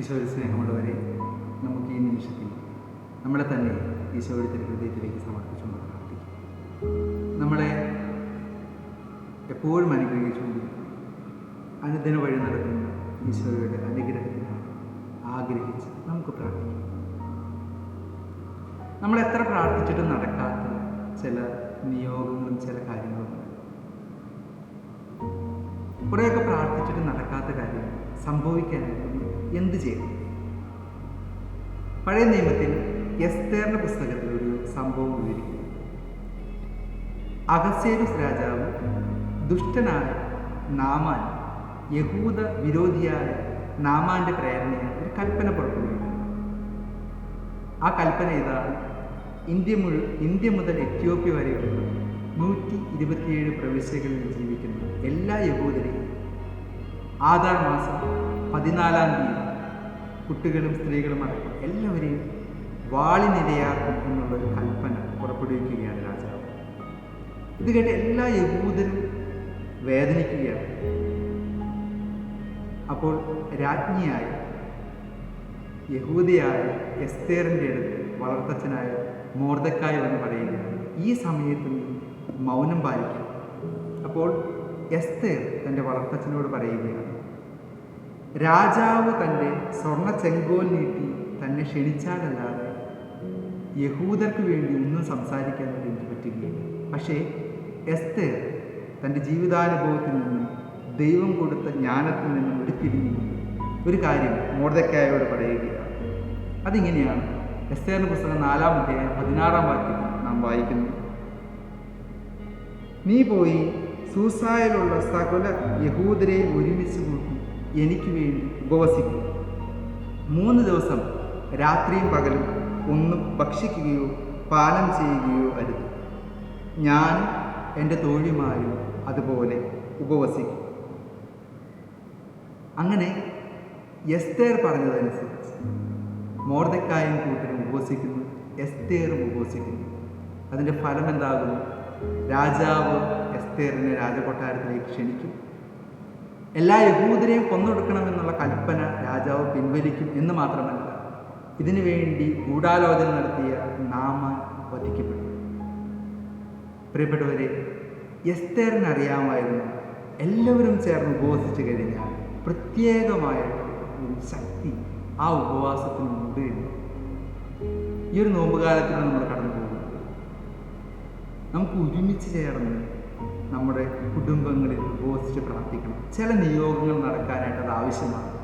ഈശോയുടെ സ്നേഹമുള്ളവരെ നമുക്ക് ഈ നിമിഷത്തിൽ നമ്മളെ തന്നെ ഈശോയുടെ ഹൃദയത്തിലേക്ക് സമർപ്പിച്ചുകൊണ്ട് പ്രാർത്ഥിക്കും. നമ്മളെ എപ്പോഴും അനുഗ്രഹിച്ചുകൊണ്ട് അനുദിന വഴി നടക്കുന്ന ഈശോയുടെ അനുഗ്രഹത്തിനാണ് ആഗ്രഹിച്ച് നമുക്ക് പ്രാർത്ഥിക്കാം. നമ്മൾ എത്ര പ്രാർത്ഥിച്ചിട്ടും നടക്കാത്ത ചില നിയോഗങ്ങളും ചില കാര്യങ്ങളും കുറേയൊക്കെ പ്രാർത്ഥിച്ചിട്ട് നടക്കാത്ത കാര്യം സംഭവിക്കാനായിട്ട് നമ്മൾ എന്ത് ചെയ്തു? പഴയ നിയമത്തിൽ എസ്തേറിന്റെ പുസ്തകത്തിൽ ഒരു സംഭവം വിവരിക്കുന്നു. അഗസ്യേരുസ് രാജാവ് ദുഷ്ടനായ നാമാൻ യഹൂദ വിരോധിയായ നാമാന്റെ പ്രേരണയാൽ ഒരു കൽപ്പന പുറപ്പെടുവിക്കുന്നു. ആ കൽപ്പന ഇതാണ് ഇന്ത്യ മുഴു ഇന്ത്യ മുതൽ എത്യോപ്യ വരെയുള്ള നൂറ്റി ഇരുപത്തിയേഴ് പ്രവിശ്യകളിൽ ജീവിക്കുന്ന എല്ലാ യഹൂദരെയും ആധാർ മാസം പതിനാലാം തീയതി. കുട്ടികളും സ്ത്രീകളും അടക്കം എല്ലാവരെയും വാളിനിരയാക്കും എന്നുള്ളൊരു കൽപ്പന പുറപ്പെടുവിക്കുകയാണ് രാജാവ്. ഇത് കേട്ട് എല്ലാ യഹൂദരും വേദനിക്കുകയാണ്. അപ്പോൾ രാജ്ഞിയായ യഹൂദിയായ എസ്തേറിന്റെ അടുത്ത് വളർത്തച്ഛനായ മോർദക്കായ എന്ന് പറയുകയാണ് ഈ സമയത്ത് മൗനം പാലിക്കും അപ്പോൾ എസ്തേർ തന്റെ വളർത്തച്ഛനോട് പറയുകയാണ്. രാജാവ് തന്റെ സ്വർണ ചെങ്കോൽ നീട്ടി തന്നെ ക്ഷണിച്ചാലല്ലാതെ യഹൂദർക്ക് വേണ്ടി ഒന്നും സംസാരിക്കാൻ എനിക്ക് പറ്റുകയില്ല. പക്ഷേ എസ്തേർ തന്റെ ജീവിതാനുഭവത്തിൽ നിന്നും ദൈവം കൊടുത്ത ജ്ഞാനത്തിൽ നിന്നും ഉരുത്തിരിഞ്ഞു ഒരു കാര്യം മോർദക്കായോട് പറയുകയാണ്. അതിങ്ങനെയാണ് എസ്തേറിന്റെ പുസ്തകം നാലാം അധ്യായം പതിനാറാം വാക്യം നാം വായിക്കുന്നു നീ പോയി സൂസായിലുള്ള സകല യഹൂദരെ ഒരുമിച്ച് കൂട്ടി എനിക്ക് വേണ്ടി ഉപവസിക്കും. മൂന്ന് ദിവസം രാത്രിയും പകലും ഒന്നും ഭക്ഷിക്കുകയോ പാലം ചെയ്യുകയോ അരുത്. ഞാൻ എന്റെ തോഴിമാരും അതുപോലെ ഉപവസിക്കും. അങ്ങനെ എസ്തേർ പറഞ്ഞതനുസരിച്ച് മോർദക്കായും കൂട്ടരും ഉപവസിക്കുന്നു എസ്തേറും ഉപവസിക്കുന്നു. അതിന്റെ ഫലം എന്താകുന്നു രാജാവ് എസ്തേറിനെ രാജകൊട്ടാരത്തിലേക്ക് ക്ഷണിക്കും. എല്ലാ യഹൂദരെയും കൊന്നൊടുക്കണമെന്നുള്ള കൽപ്പന രാജാവ് പിൻവലിക്കും എന്ന് മാത്രമല്ല ഇതിനുവേണ്ടി ഗൂഢാലോചന നടത്തിയ നാമ വധിക്കപ്പെട്ടു പ്രിയപ്പെട്ടവരെ എസ്തേറിനറിയാമായിരുന്നു എല്ലാവരും ചേർന്ന് ഉപവസിച്ചു കഴിഞ്ഞാൽ പ്രത്യേകമായ ഒരു ശക്തി ആ ഉപവാസത്തിനുണ്ട് എന്ന് ഈ ഒരു നോമ്പുകാലത്തിലാണ് നമ്മൾ കടന്നു പോകുന്നത് നമുക്ക് ഒരുമിച്ച് ചേർന്ന് നമ്മുടെ കുടുംബങ്ങളിൽ ഉപവസിച്ച് പ്രാർത്ഥിക്കണം. ചില നിയോഗങ്ങൾ നടക്കാനായിട്ട് അത് ആവശ്യമാണ്.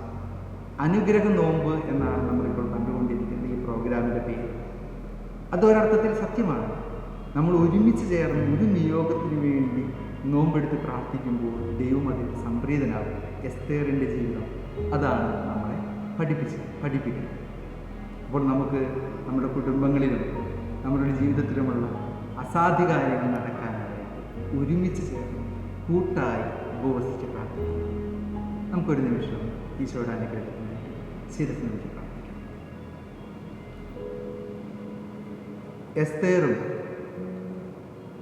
അനുഗ്രഹ നോമ്പ് എന്നാണ് നമ്മളിപ്പോൾ കണ്ടുകൊണ്ടിരിക്കുന്ന ഈ പ്രോഗ്രാമിന്റെ പേര്. അതൊരർത്ഥത്തിൽ സത്യമാണ്. നമ്മൾ ഒരുമിച്ച് ചേർന്ന് ഒരു നിയോഗത്തിന് വേണ്ടി നോമ്പെടുത്ത് പ്രാർത്ഥിക്കുമ്പോൾ ദൈവം അതിൽ സംപ്രീതനാകും. എസ്തേറിന്റെ ജീവിതം. അതാണ് നമ്മളെ പഠിപ്പിച്ച് പഠിപ്പിക്കുന്നത്. അപ്പോൾ നമുക്ക് നമ്മുടെ കുടുംബങ്ങളിലും നമ്മുടെ ജീവിതത്തിലുമുള്ള അസാധ്യ നടക്കാനായിട്ട് ഒരുമിച്ച് ചേർന്ന് കൂട്ടായി ഉപവസിച്ച് പ്രാർത്ഥിക്കാം നമുക്കൊരു നിമിഷം ഈശോയുടെ അനുഗ്രഹത്തിന് വേണ്ടി ശിരസ് നിമിഷം എസ്തേറും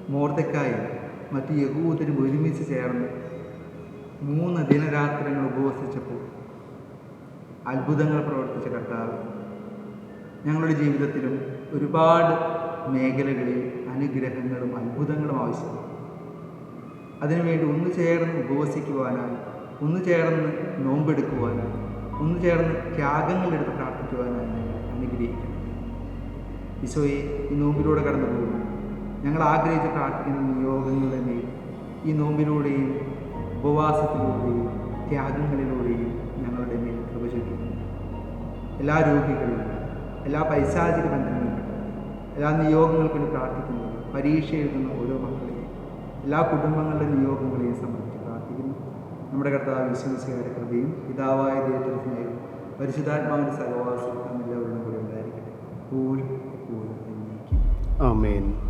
മോർദക്കായും മറ്റ് യഹൂദരും ഒരുമിച്ച് ചേർന്ന് മൂന്ന് ദിനരാത്രങ്ങൾ ഉപവസിച്ചപ്പോൾ അത്ഭുതങ്ങൾ പ്രവർത്തിച്ച കർത്താവ് ഞങ്ങളുടെ ജീവിതത്തിലും ഒരുപാട് മേഖലകളിൽ അനുഗ്രഹങ്ങളും അത്ഭുതങ്ങളും ആവശ്യമാണ്. അതിനുവേണ്ടി ഒന്ന് ചേർന്ന് ഉപവസിക്കുവാനായി ഒന്ന് ചേർന്ന് നോമ്പെടുക്കുവാനായി ഒന്ന് ചേർന്ന് ത്യാഗങ്ങളെടുത്ത് അനുഗ്രഹിക്കുന്നത് അനുഗ്രഹിക്കണം. ഈശോയെ ഈ നോമ്പിലൂടെ കടന്നു പോകുന്നു ഞങ്ങൾ ആഗ്രഹിച്ച് പ്രാർത്ഥിക്കുന്ന നിയോഗങ്ങൾ തന്നെ ഈ നോമ്പിലൂടെയും ഉപവാസത്തിലൂടെയും ത്യാഗങ്ങളിലൂടെയും ഞങ്ങളുടെ മേൽ ചൊരിയുന്നു എല്ലാ രോഗികളിലും എല്ലാ പൈശാചിക ബന്ധങ്ങളിലും എല്ലാ നിയോഗങ്ങൾക്കും വേണ്ടി പ്രാർത്ഥിക്കുന്നു. പരീക്ഷ എഴുതുന്ന ഓരോ മക്കളെയും എല്ലാ കുടുംബങ്ങളുടെ നിയോഗങ്ങളെയും സമർപ്പിച്ച് പ്രാർത്ഥിക്കുന്നു. നമ്മുടെ കർത്താവ് വിശ്വസിയുടെ കൃപയും പിതാവായ ദൈവത്തിന്റെ സ്നേഹവും പരിശുദ്ധാത്മാവിന്റെ സഹവാസം എല്ലാവരും കൂടെ ഉണ്ടായിരിക്കട്ടെ. കൂടി കൂടി ആമേൻ.